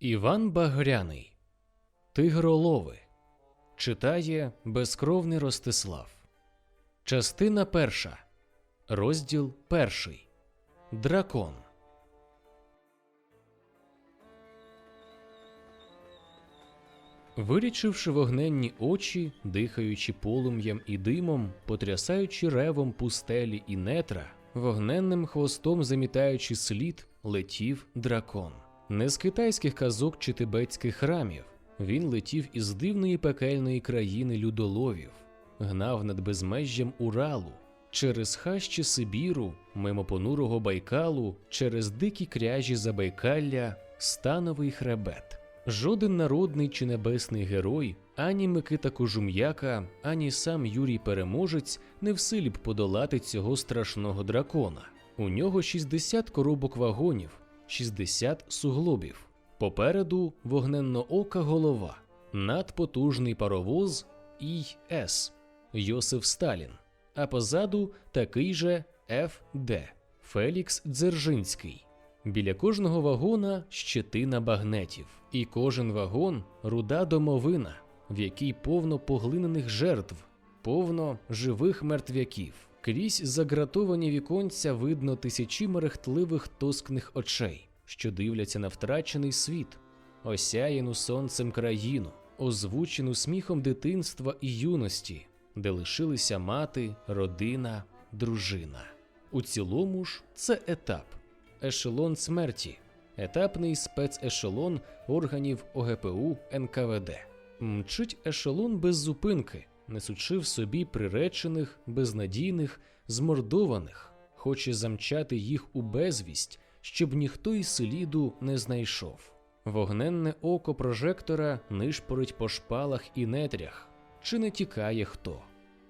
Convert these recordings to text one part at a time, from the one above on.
Іван Багряний Тигролови читає безкровний Ростислав. Частина перша. Розділ перший. Дракон. Вирічивши вогненні очі, дихаючи полум'ям і димом, потрясаючи ревом пустелі і нетра, вогненним хвостом замітаючи слід, летів дракон. Не з китайських казок чи тибетських храмів. Він летів із дивної пекельної країни людоловів, гнав над безмежжям Уралу, через хащі Сибіру, мимо понурого Байкалу, через дикі кряжі Забайкалля, становий хребет. Жоден народний чи небесний герой, ані Микита Кожум'яка, ані сам Юрій Переможець не в силі б подолати цього страшного дракона. У нього 60 коробок вагонів, 60 суглобів. Попереду вогненно-ока голова, надпотужний паровоз ІС Йосиф Сталін, а позаду такий же ФД Фелікс Дзержинський. Біля кожного вагона щетина багнетів, і кожен вагон руда домовина, в якій повно поглинених жертв, повно живих мертвяків. Крізь загратовані віконця видно тисячі мерехтливих тоскних очей, що дивляться на втрачений світ, осяяну сонцем країну, озвучену сміхом дитинства і юності, де лишилися мати, родина, дружина. У цілому ж це етап ешелон смерті, етапний спецешелон органів ОГПУ НКВД. Мчить ешелон без зупинки, несучи в собі приречених, безнадійних, змордованих, хоче замчати їх у безвість, щоб ніхто із сліду не знайшов. Вогненне око прожектора нишпорить по шпалах і нетрях, чи не тікає хто.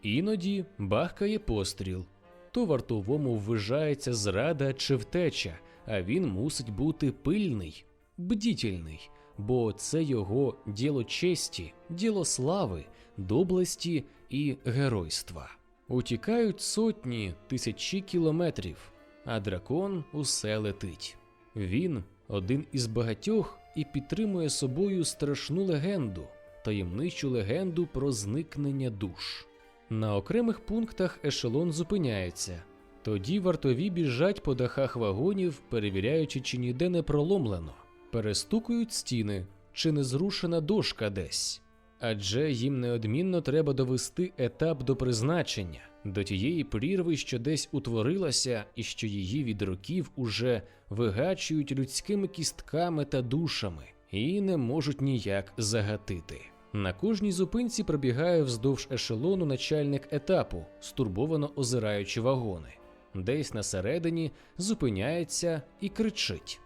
Іноді бахкає постріл, то вартовому ввижається зрада чи втеча, а він мусить бути пильний, бдітельний, бо це його діло честі, діло слави, доблесті і геройства. Утікають сотні, тисячі кілометрів, а дракон усе летить. Він один із багатьох і підтримує собою страшну легенду, таємничу легенду про зникнення душ. На окремих пунктах ешелон зупиняється. Тоді вартові біжать по дахах вагонів, перевіряючи, чи ніде не проломлено, перестукують стіни, чи не зрушена дошка десь. Адже їм неодмінно треба довести етап до призначення, до тієї прірви, що десь утворилася, і що її від років уже вигачують людськими кістками та душами, і не можуть ніяк загатити. На кожній зупинці пробігає вздовж ешелону начальник етапу, стурбовано озираючи вагони. Десь на середині зупиняється і кричить: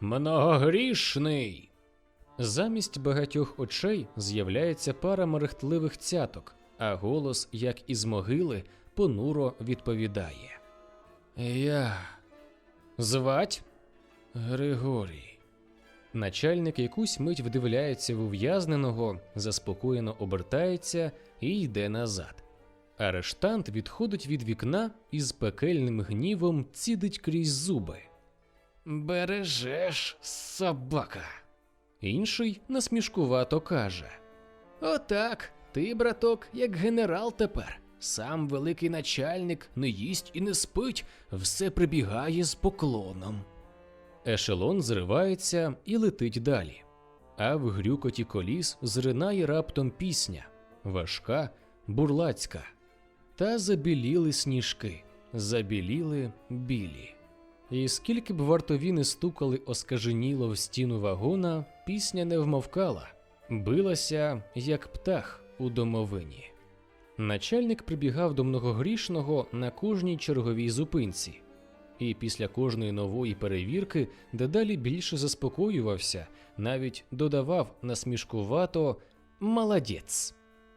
Многогрішний! Замість багатьох очей з'являється пара мерехтливих цяток, а голос, як із могили, понуро відповідає: Я звать Григорій. Начальник якусь мить вдивляється в ув'язненого, заспокоєно обертається і йде назад. Арештант відходить від вікна і з пекельним гнівом цідить крізь зуби. Бережеш, собака. Інший насмішкувато каже: Отак, ти, браток, як генерал тепер. Сам великий начальник не їсть і не спить, все прибігає з поклоном. Ешелон зривається і летить далі. А в грюкоті коліс зринає раптом пісня важка, бурлацька. Та забіліли сніжки, забіліли білі. І скільки б вартові не стукали оскаженіло в стіну вагона, пісня не вмовкала, билася, як птах у домовині. Начальник прибігав до многогрішного на кожній черговій зупинці, і після кожної нової перевірки дедалі більше заспокоювався, навіть додавав насмішкувато «молодець».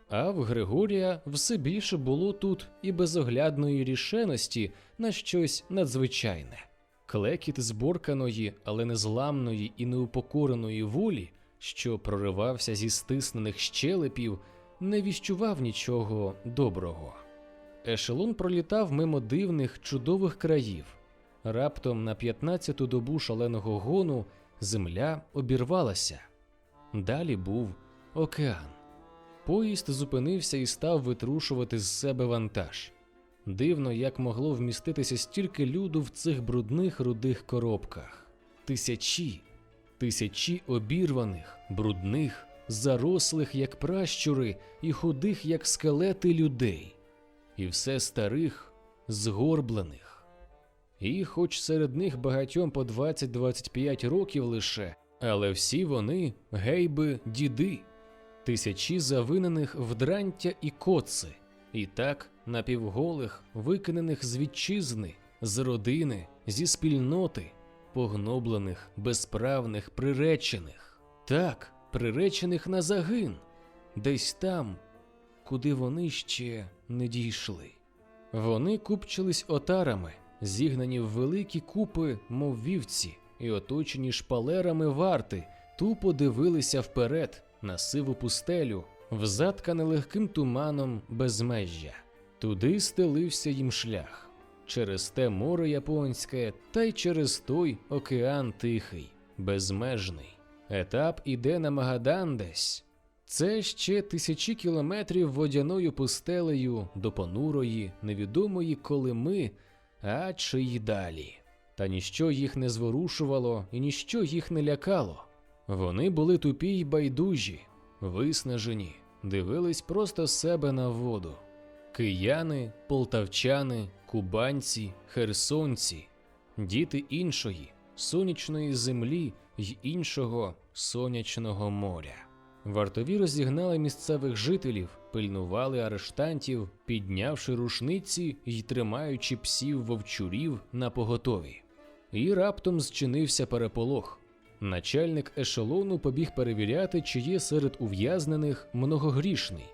А в Григорія все більше було тут і безоглядної рішеності на щось надзвичайне. Клекіт зборканої, але незламної і неупокореної волі, що проривався зі стиснених щелепів, не віщував нічого доброго. Ешелон пролітав мимо дивних, чудових країв. Раптом на 15-ту добу шаленого гону земля обірвалася. Далі був океан. Поїзд зупинився і став витрушувати з себе вантаж. Дивно, як могло вміститися стільки люду в цих брудних рудих коробках. Тисячі, тисячі обірваних, брудних, зарослих, як пращури, і худих, як скелети людей, і все старих, згорблених. І, хоч серед них багатьом по 20-25 років лише, але всі вони гейби діди, тисячі завинених в дрантя і коци, і так напівголих, викинених з вітчизни, з родини, зі спільноти, погноблених, безправних, приречених, так, приречених на загин, десь там, куди вони ще не дійшли. Вони купчились отарами, зігнані в великі купи, мов вівці, і оточені шпалерами варти, тупо дивилися вперед на сиву пустелю, взаткане легким туманом безмежжя. Туди стелився їм шлях через те море японське, та й через той океан тихий, безмежний. Етап іде на Магадан десь. Це ще тисячі кілометрів водяною пустелею до понурої, невідомої колими, а чи й далі. Та ніщо їх не зворушувало і ніщо їх не лякало. Вони були тупі й байдужі, виснажені, дивились просто себе на воду. Кияни, полтавчани, кубанці, херсонці, діти іншої, сонячної землі й іншого сонячного моря. Вартові розігнали місцевих жителів, пильнували арештантів, піднявши рушниці й тримаючи псів вовчурів на поготові. І раптом зчинився переполох. Начальник ешелону побіг перевіряти, чи є серед ув'язнених многогрішний,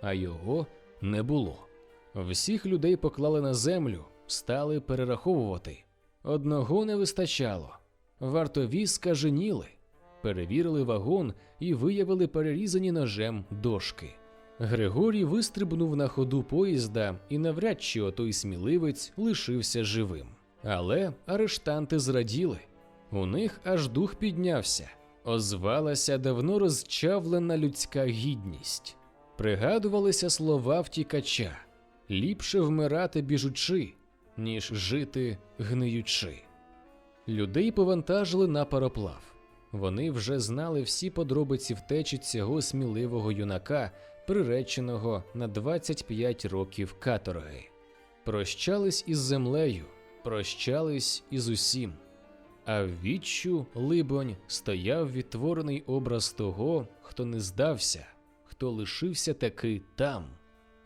а його не було. Всіх людей поклали на землю, стали перераховувати. Одного не вистачало. Вартові скаженіли, перевірили вагон і виявили перерізані ножем дошки. Григорій вистрибнув на ходу поїзда, і навряд чи отой сміливець лишився живим. Але арештанти зраділи. У них аж дух піднявся, озвалася давно розчавлена людська гідність. Пригадувалися слова втікача ліпше вмирати біжучи, ніж жити гниючи. Людей повантажили на пароплав. Вони вже знали всі подробиці втечі цього сміливого юнака, приреченого на 25 років каторги. Прощались із землею, прощались із усім. А в віччю, либонь, стояв відтворений образ того, хто не здався, хто лишився таки там.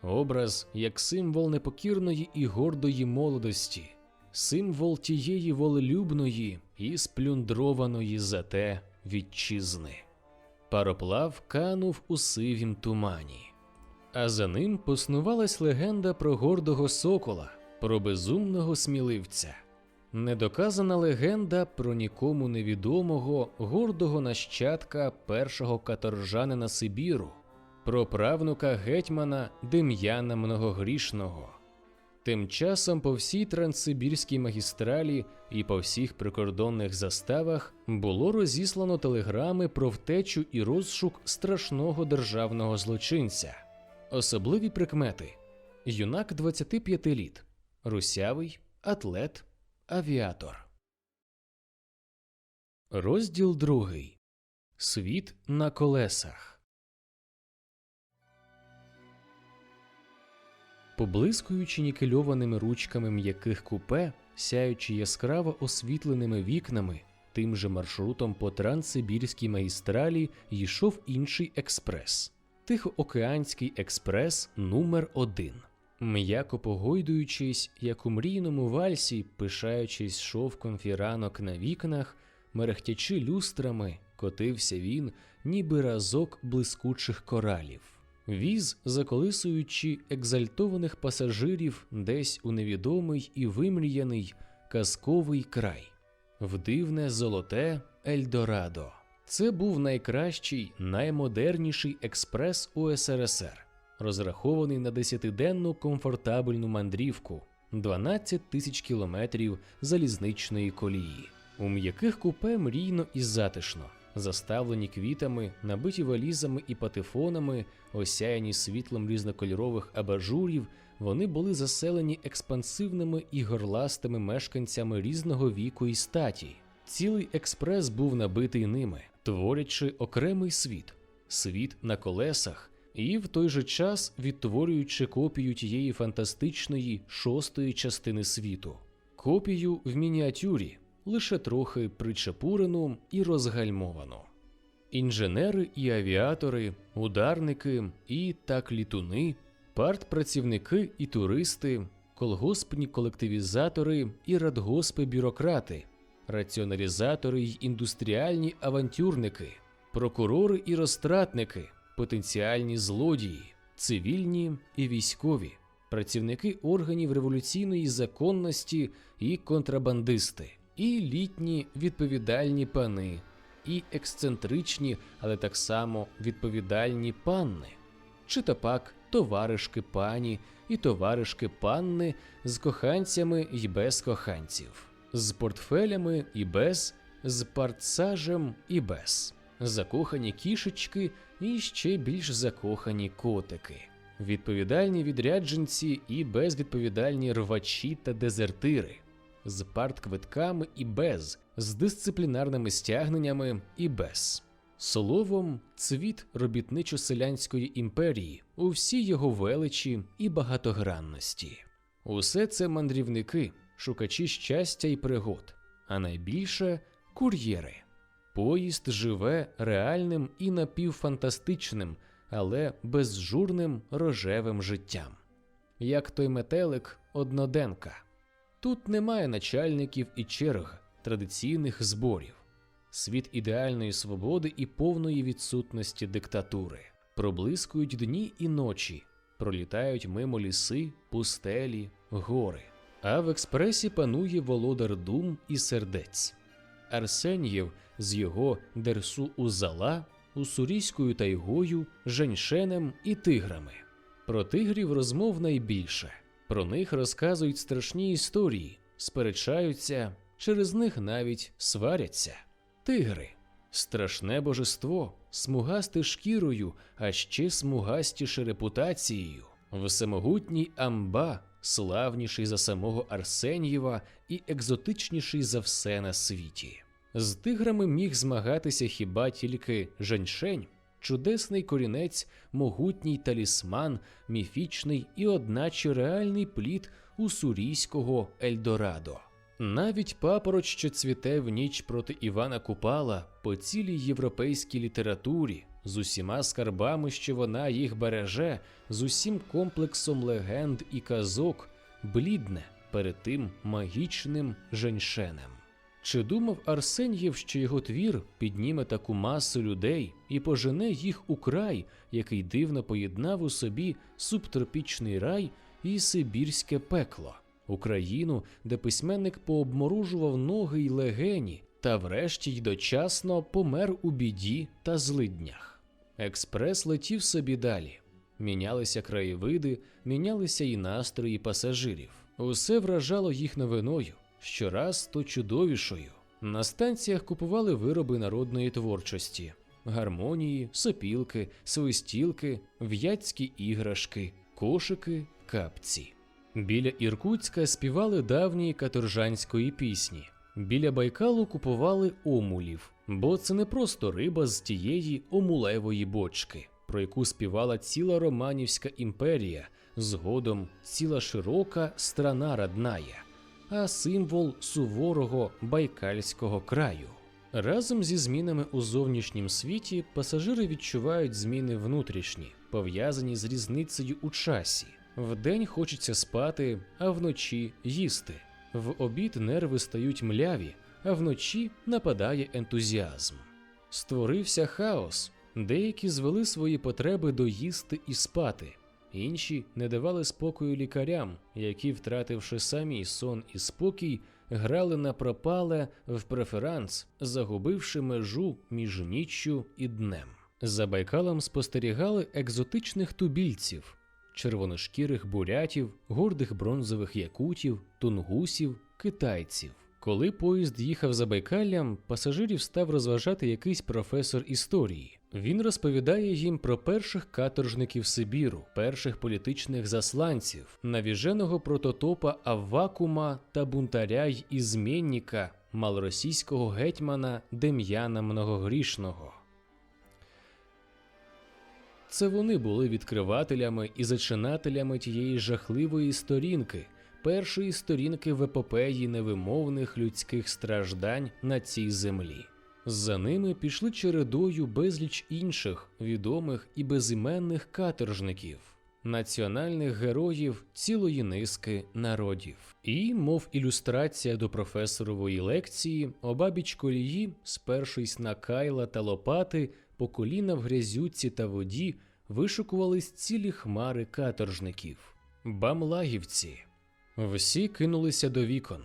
Образ як символ непокірної і гордої молодості, символ тієї волелюбної і сплюндрованої зате вітчизни. Пароплав канув у сивім тумані, а за ним поснувалась легенда про гордого сокола, про безумного сміливця. Недоказана легенда про нікому невідомого гордого нащадка першого каторжанина Сибіру, про правнука гетьмана Дем'яна Многогрішного. Тим часом по всій транссибірській магістралі і по всіх прикордонних заставах було розіслано телеграми про втечу і розшук страшного державного злочинця. Особливі прикмети: юнак 25 літ, русявий, атлет, авіатор. Розділ другий. Світ на колесах. Поблискуючи нікельованими ручками м'яких купе, сяючи яскраво освітленими вікнами, тим же маршрутом по Транссибірській магістралі йшов інший експрес Тихоокеанський експрес номер 1 М'яко погойдуючись, як у мрійному вальсі, пишаючись шовком фіранок на вікнах, мерехтячи люстрами, котився він, ніби разок блискучих коралів. Віз, заколисуючи екзальтованих пасажирів десь у невідомий і вимріяний казковий край, в дивне золоте Ельдорадо. Це був найкращий, наймодерніший експрес у СРСР, розрахований на десятиденну комфортабельну мандрівку, 12 тисяч кілометрів залізничної колії. У м'яких купе мрійно і затишно, заставлені квітами, набиті валізами і патефонами, осяяні світлом різнокольорових абажурів, вони були заселені експансивними і горластими мешканцями різного віку і статі. Цілий експрес був набитий ними, творячи окремий світ, світ на колесах, і в той же час відтворюючи копію тієї фантастичної шостої частини світу, копію в мініатюрі, лише трохи причепурену і розгальмовану. Інженери і авіатори, ударники і так літуни, партпрацівники і туристи, колгоспні колективізатори і радгоспи-бюрократи, раціоналізатори й індустріальні авантюрники, прокурори і розтратники, потенціальні злодії, цивільні і військові, працівники органів революційної законності і контрабандисти, і літні відповідальні пани, і ексцентричні, але так само відповідальні панни, чи то пак товаришки пані і товаришки панни з коханцями й без коханців, з портфелями і без, з партсажем і без, закохані кішечки і ще більш закохані котики, відповідальні відрядженці і безвідповідальні рвачі та дезертири, з партквитками і без, з дисциплінарними стягненнями і без. Словом, цвіт робітничо-селянської імперії у всій його величі і багатогранності. Усе це мандрівники, шукачі щастя і пригод, а найбільше кур'єри. Поїзд живе реальним і напівфантастичним, але безжурним рожевим життям. Як той метелик одноденка. Тут немає начальників і черг, традиційних зборів світ ідеальної свободи і повної відсутності диктатури. Проблискують дні і ночі, пролітають мимо ліси, пустелі, гори. А в експресі панує володар дум і сердець. Арсеньєв з його дерсу Узала, Уссурійською тайгою, Женьшенем і тиграми. Про тигрів розмов найбільше. Про них розказують страшні історії, сперечаються, через них навіть сваряться. Тигри страшне божество, смугасте шкірою, а ще смугастіше репутацією. Всемогутній амба, славніший за самого Арсенєва і екзотичніший за все на світі. З тиграми міг змагатися хіба тільки Женьшень, чудесний корінець, могутній талісман, міфічний і одначе реальний плід уссурійського Ельдорадо. Навіть папороть, що цвіте в ніч проти Івана Купала по цілій європейській літературі, з усіма скарбами, що вона їх береже, з усім комплексом легенд і казок, блідне перед тим магічним женьшенем. Чи думав Арсеньєв, що його твір підніме таку масу людей і пожене їх у край, який дивно поєднав у собі субтропічний рай і сибірське пекло? Україну, де письменник пообморужував ноги й легені, та врешті й дочасно помер у біді та злиднях. Експрес летів собі далі. Мінялися краєвиди, мінялися і настрої пасажирів. Усе вражало їх новиною, щораз то чудовішою. На станціях купували вироби народної творчості: гармонії, сопілки, свистілки, в'ятські іграшки, кошики, капці. Біля Іркутська співали давні каторжанської пісні. Біля Байкалу купували омулів, бо це не просто риба з тієї омулевої бочки, про яку співала ціла Романівська імперія, згодом ціла широка страна родная, а символ суворого байкальського краю. Разом зі змінами у зовнішнім світі пасажири відчувають зміни внутрішні, пов'язані з різницею у часі. Вдень хочеться спати, а вночі їсти. В обід нерви стають мляві, а вночі нападає ентузіазм. Створився хаос, деякі звели свої потреби до їсти і спати, інші не давали спокою лікарям, які, втративши самі сон і спокій, грали на пропале в преферанс, загубивши межу між ніччю і днем. За Байкалом спостерігали екзотичних тубільців червоношкірих бурятів, гордих бронзових якутів, тунгусів, китайців, Коли поїзд їхав за Байкаллям, пасажирів став розважати якийсь професор історії. Він розповідає їм про перших каторжників Сибіру, перших політичних засланців, навіженого прототопа Аввакума та бунтаря й ізмінника малоросійського гетьмана Дем'яна Многогрішного. Це вони були відкривателями і зачинателями тієї жахливої сторінки, першої сторінки в епопеї невимовних людських страждань на цій землі. За ними пішли чередою безліч інших відомих і безіменних каторжників, національних героїв цілої низки народів. І, мов ілюстрація до професорової лекції, обабіч колії, спершись на кайла та лопати, по коліна в грязюці та воді вишукувались цілі хмари каторжників, бамлагівці. Всі кинулися до вікон.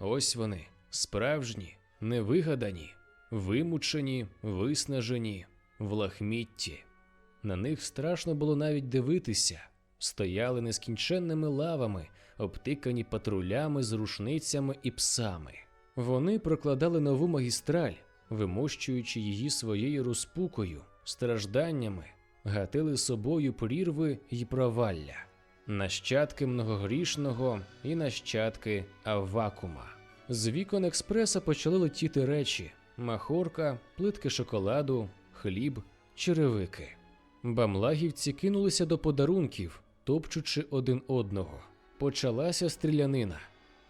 Ось вони, справжні, невигадані, вимучені, виснажені, в лахмітті. На них страшно було навіть дивитися, стояли нескінченними лавами, обтикані патрулями з рушницями і псами. Вони прокладали нову магістраль, вимощуючи її своєю розпукою, стражданнями, гатили собою прірви й провалля, нащадки многогрішного і нащадки Аввакума. З вікон експреса почали летіти речі: махорка, плитки шоколаду, хліб, черевики. Бамлагівці кинулися до подарунків, топчучи один одного. Почалася стрілянина.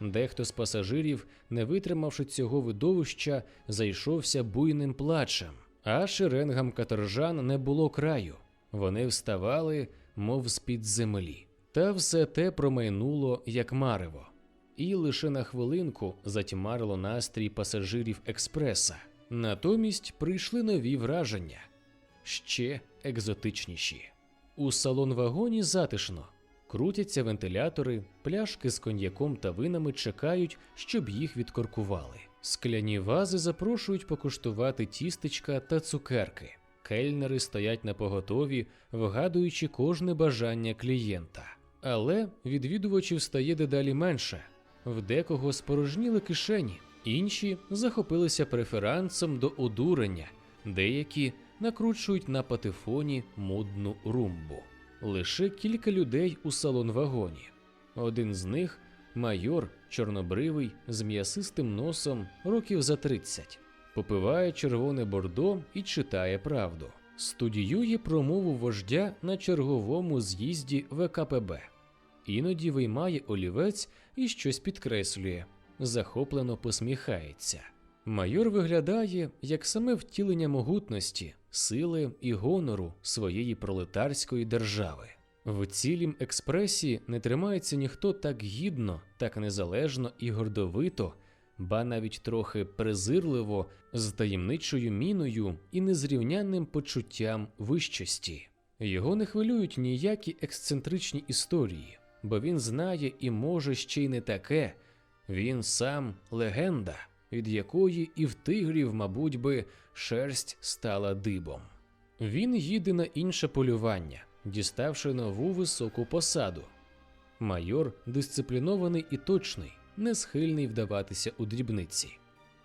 Дехто з пасажирів, не витримавши цього видовища, зайшовся буйним плачем, а шеренгам каторжан не було краю. Вони вставали, мов з-під землі. Та все те промайнуло, як марево, і лише на хвилинку затьмарило настрій пасажирів експреса. Натомість прийшли нові враження ще екзотичніші. У салон вагоні затишно. Крутяться вентилятори, пляшки з коньяком та винами чекають, щоб їх відкоркували. Скляні вази запрошують покуштувати тістечка та цукерки. Кельнери стоять на поготові, вгадуючи кожне бажання клієнта. Але відвідувачів стає дедалі менше. В декого спорожніли кишені, інші захопилися преферансом до одурення, деякі накручують на патефоні модну румбу. Лише кілька людей у салон вагоні. Один з них майор чорнобривий з м'ясистим носом років за 30. попиває червоне бордо і читає правду. Студіює промову вождя на черговому з'їзді ВКПБ. Іноді виймає олівець і щось підкреслює, захоплено посміхається. Майор виглядає як саме втілення могутності, сили і гонору своєї пролетарської держави. В цілім експресі не тримається ніхто так гідно, так незалежно і гордовито, ба навіть трохи презирливо, з таємничою міною і незрівнянним почуттям вищості. Його не хвилюють ніякі ексцентричні історії, бо він знає і може ще й не таке. Він сам легенда, від якої і в тигрів, мабуть би, шерсть стала дибом. Він їде на інше полювання, діставши нову високу посаду. Майор дисциплінований і точний, не схильний вдаватися у дрібниці.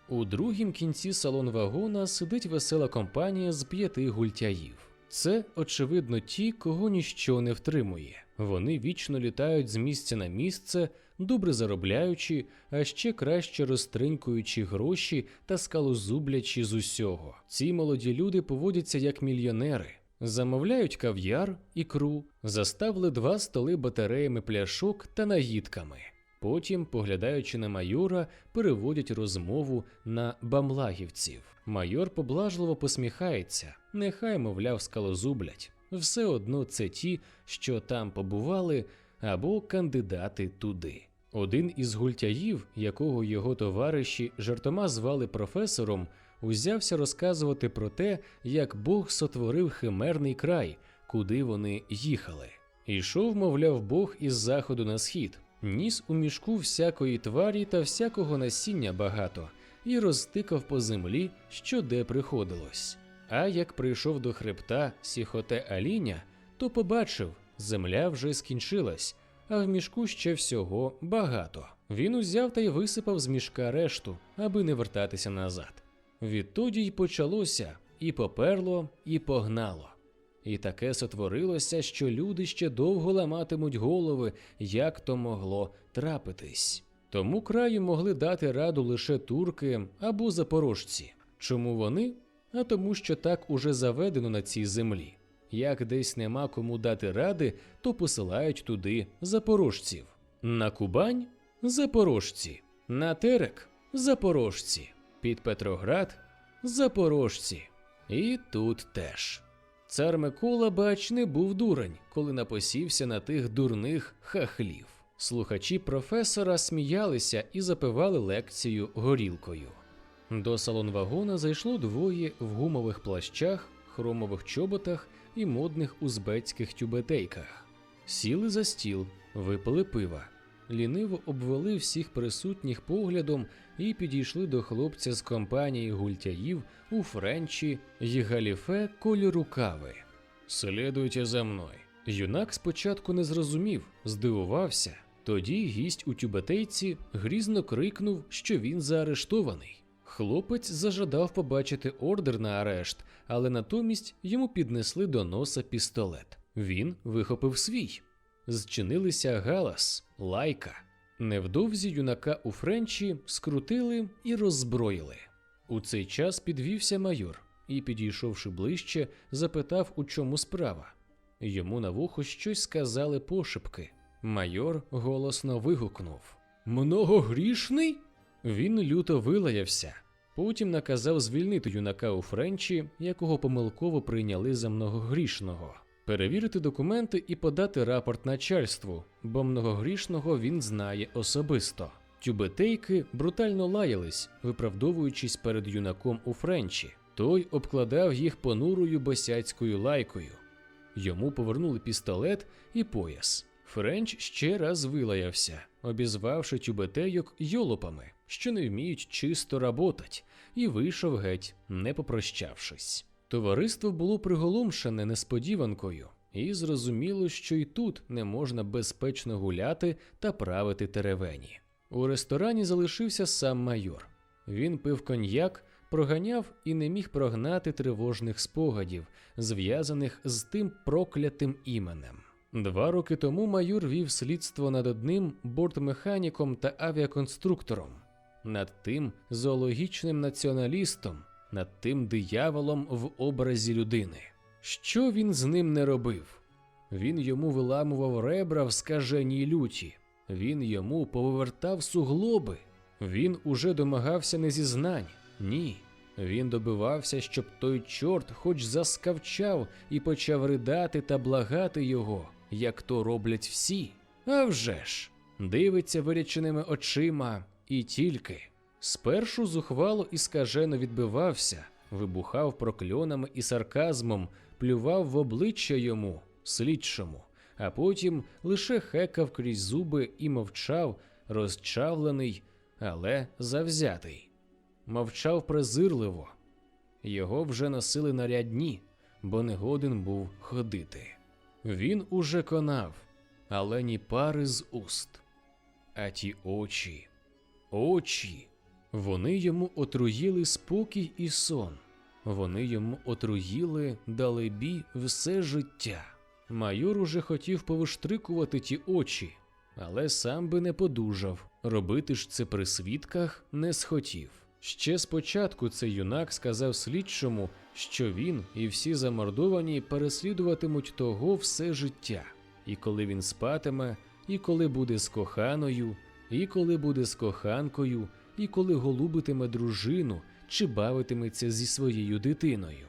У другім кінці салон вагона сидить весела компанія з п'яти гультяїв. Це, очевидно, ті, кого ніщо не втримує. Вони вічно літають з місця на місце, добре заробляючи, а ще краще розтринькуючи гроші та скалозублячи з усього. Ці молоді люди поводяться як мільйонери. Замовляють кав'яр, ікру, заставили два столи батареями пляшок та наїдками. Потім, поглядаючи на майора, переводять розмову на бамлагівців. Майор поблажливо посміхається, нехай, мовляв, скалозублять. Все одно це ті, що там побували, або кандидати туди. Один із гультяїв, якого його товариші жартома звали професором, узявся розказувати про те, як Бог сотворив химерний край, куди вони їхали. Ішов, мовляв, Бог із заходу на схід, ніс у мішку всякої тварі та всякого насіння багато, і розтикав по землі, що де приходилось. А як прийшов до хребта сіхоте Аліня, то побачив, земля вже скінчилась, а в мішку ще всього багато. Він узяв та й висипав з мішка решту, аби не вертатися назад. Відтоді й почалося, і поперло, і погнало. І таке сотворилося, що люди ще довго ламатимуть голови, як то могло трапитись. Тому краю могли дати раду лише турки або запорожці. Чому вони? А тому, що так уже заведено на цій землі. Як десь нема кому дати ради, то посилають туди запорожців. На Кубань запорожці, на Терек запорожці, під Петроград запорожці. І тут теж. Цар Микола, бач, не був дурень, коли напосівся на тих дурних хахлів. Слухачі професора сміялися і запивали лекцію горілкою. До салон вагона зайшло двоє в гумових плащах, хромових чоботах і модних узбецьких тюбетейках. Сіли за стіл, випили пива, ліниво обвели всіх присутніх поглядом і підійшли до хлопця з компанії гультяїв у френчі й галіфе кольору кави. Слідуйте за мною. Юнак спочатку не зрозумів, здивувався. Тоді гість у тюбетейці грізно крикнув, що він заарештований. Хлопець зажадав побачити ордер на арешт, але натомість йому піднесли до носа пістолет. Він вихопив свій. Зчинилися галас, лайка. Невдовзі юнака у Френчі скрутили і роззброїли. У цей час підвівся майор і, підійшовши ближче, запитав, у чому справа. Йому на вухо щось сказали пошепки. Майор голосно вигукнув: Многогрішний? Він люто вилаявся. Потім наказав звільнити юнака у Френчі, якого помилково прийняли за многогрішного, перевірити документи і подати рапорт начальству, бо многогрішного він знає особисто. Тюбетейки брутально лаялись, виправдовуючись перед юнаком у Френчі. Той обкладав їх понурою босяцькою лайкою. Йому повернули пістолет і пояс. Френч ще раз вилаявся, обізвавши тюбетейок йолопами, що не вміють чисто работать, і вийшов геть, не попрощавшись. Товариство було приголомшене несподіванкою, і зрозуміло, що й тут не можна безпечно гуляти та правити теревені. У ресторані залишився сам майор. Він пив коньяк, проганяв і не міг прогнати тривожних спогадів, зв'язаних з тим проклятим іменем. Два роки тому майор вів слідство над одним бортмеханіком та авіаконструктором, над тим зоологічним націоналістом, над тим дияволом в образі людини. Що він з ним не робив? Він йому виламував ребра в скаженій люті, він йому повертав суглоби. Він уже домагався не зізнань, ні. Він добивався, щоб той чорт хоч заскавчав і почав ридати та благати його, як то роблять всі. А вже ж, дивиться виряченими очима і тільки. Спершу зухвало і скажено відбивався, вибухав прокльонами і сарказмом, плював в обличчя йому, слідчому, а потім лише хекав крізь зуби і мовчав, розчавлений, але завзятий. Мовчав презирливо. Його вже носили на рядні, бо не годен був ходити. Він уже конав, але ні пари з уст. А ті очі, очі, вони йому отруїли спокій і сон. Вони йому отруїли далебі все життя. Майор уже хотів повиштрикувати ті очі, але сам би не подужав. Робити ж це при свідках не схотів. Ще спочатку цей юнак сказав слідчому, що він і всі замордовані переслідуватимуть того все життя, і коли він спатиме, і коли буде з коханою, і коли буде з коханкою, і коли голубитиме дружину чи бавитиметься зі своєю дитиною.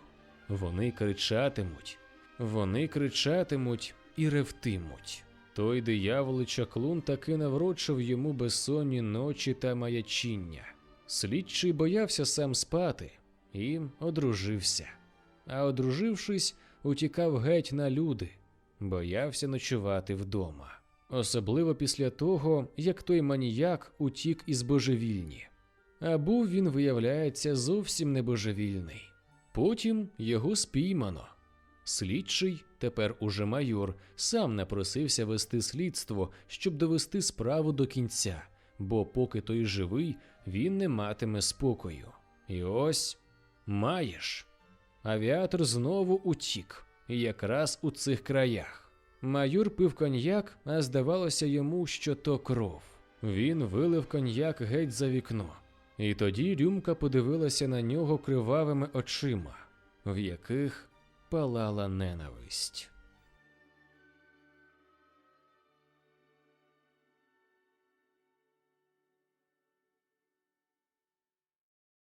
Вони кричатимуть, вони кричатимуть і ревтимуть. Той диявол чаклун таки наврочив йому безсонні ночі та маячіння. Слідчий боявся сам спати і одружився. А одружившись, утікав геть на люди, боявся ночувати вдома. Особливо після того, як той маніяк утік із божевільні. А був він, виявляється, зовсім не божевільний. Потім його спіймано. Слідчий, тепер уже майор, сам напросився вести слідство, щоб довести справу до кінця, бо поки той живий, він не матиме спокою. І ось маєш. Авіатор знову утік, якраз у цих краях. Майор пив коньяк, а здавалося йому, що то кров. Він вилив коньяк геть за вікно, і тоді рюмка подивилася на нього кривавими очима, в яких палала ненависть.